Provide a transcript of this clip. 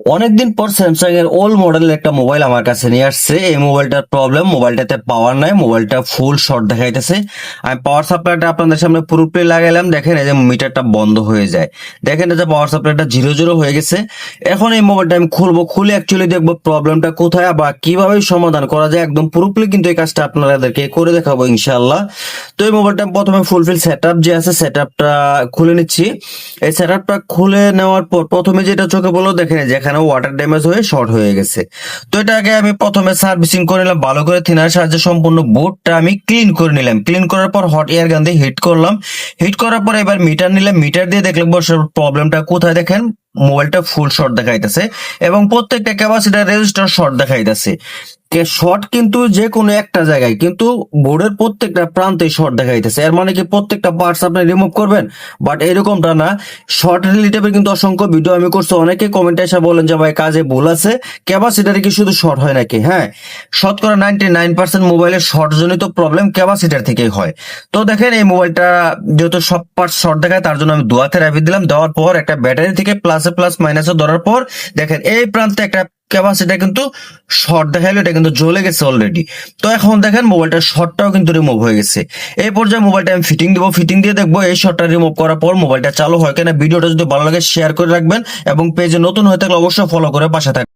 অনেকদিন পর স্যামসাং এর ওল্ড মডেলের একটা মোবাইল আমার কাছে নিয়ে আসছে। এই মোবাইলটার প্রবলেম মোবাইলটাতে পাওয়ার নাই মোবাইলটা ফুল শর্ট দেখাইতেছে। আমি পাওয়ার সাপ্লাইটা আপনাদের সামনে পুরোপুরি লাগাইলাম। দেখেন এই যে মিটারটা বন্ধ হয়ে যায়। দেখেন এই যে পাওয়ার সাপ্লাইটা জিরো জিরো হয়ে গেছে। এখন এই মোবাইলটা আমি খুলবো, খুলে অ্যাকচুয়ালি দেখব প্রবলেমটা কোথায় বা কীভাবে সমাধান করা যায়। একদম পুরোপুরি কিন্তু এই কাজটা আপনাদেরকে করে দেখাবো ইনশাল্লাহ তো এই মোবাইলটা প্রথমে ফুলফিল সেট আপ যে আছে সেট খুলে নিচ্ছি। এই সেট খুলে নেওয়ার পর প্রথমে যেটা চোখে বলো দেখেন যে এখানে ওয়াটার ড্যামেজ হয়ে শর্ট হয়ে গেছে। তো এটাকে আমি প্রথমে সার্ভিসিং করে নিলাম, ভালো করে থিনার সাহায্যে সম্পূর্ণ বোর্ডটা আমি ক্লিন করে নিলাম। ক্লিন করার পর হট এয়ার গান দিয়ে হিট করলাম। হিট করার পর এবার মিটার নিলাম। মিটার দিয়ে দেখলাম বসার প্রবলেমটা কোথায় দেখেন? মোবাইলটা ফুল শর্ট দেখাইতেছে এবং প্রত্যেকটা ক্যাপাসিটার রেজিস্টার শর্ট দেখাইতেছে। শর্ট কিন্তু যে কোনো একটা জায়গায়, কিন্তু বোর্ডের প্রত্যেকটা প্রান্তে শর্ট দেখাইতেছে। এর মানে কি প্রত্যেকটা পার্টস আপনি রিমুভ করবেন? বাট এরকমটা না শর্ট রিলেটেড কিন্তু অসংখ্য ভিডিও আমি করছি। অনেকে কমেন্টে এসে বলেন যে, ভাই, কাজে ভুল আছে। ক্যাপাসিটারে কি শুধু শর্ট হয় নাকি? হ্যাঁ শতকরা নাইনটি নাইন পার্সেন্ট মোবাইলের শর্ট জনিত প্রবলেম ক্যাপাসিটার থেকেই হয়। তো দেখেন, এই মোবাইলটা যেহেতু সব পার্ট শর্ট দেখায়, তার জন্য আমি দোয়া থেরাপি দিলাম। দেওয়ার পর একটা ব্যাটারি থেকে প্লাসে প্লাস মাইনাসে ধরার পর, দেখেন, এই প্রান্তে একটা ক্যাপাসিটা কিন্তু শর্ট দেখাইলো, এটা কিন্তু জ্বলে গেছে অলরেডি তো এখন দেখেন মোবাইলটার শর্টটাও কিন্তু রিমুভ হয়ে গেছে। এই পর্যায়ে মোবাইলটা আমি ফিটিং দিব। ফিটিং দিয়ে দেখব এই শর্টটা রিমুভ করার পর মোবাইলটা চালু হয় কিনা। ভিডিওটা যদি ভালো লাগে শেয়ার করে রাখবেন এবং পেজে নতুন হয়ে থাকলে অবশ্যই ফলো করে বাসা থাকবেন।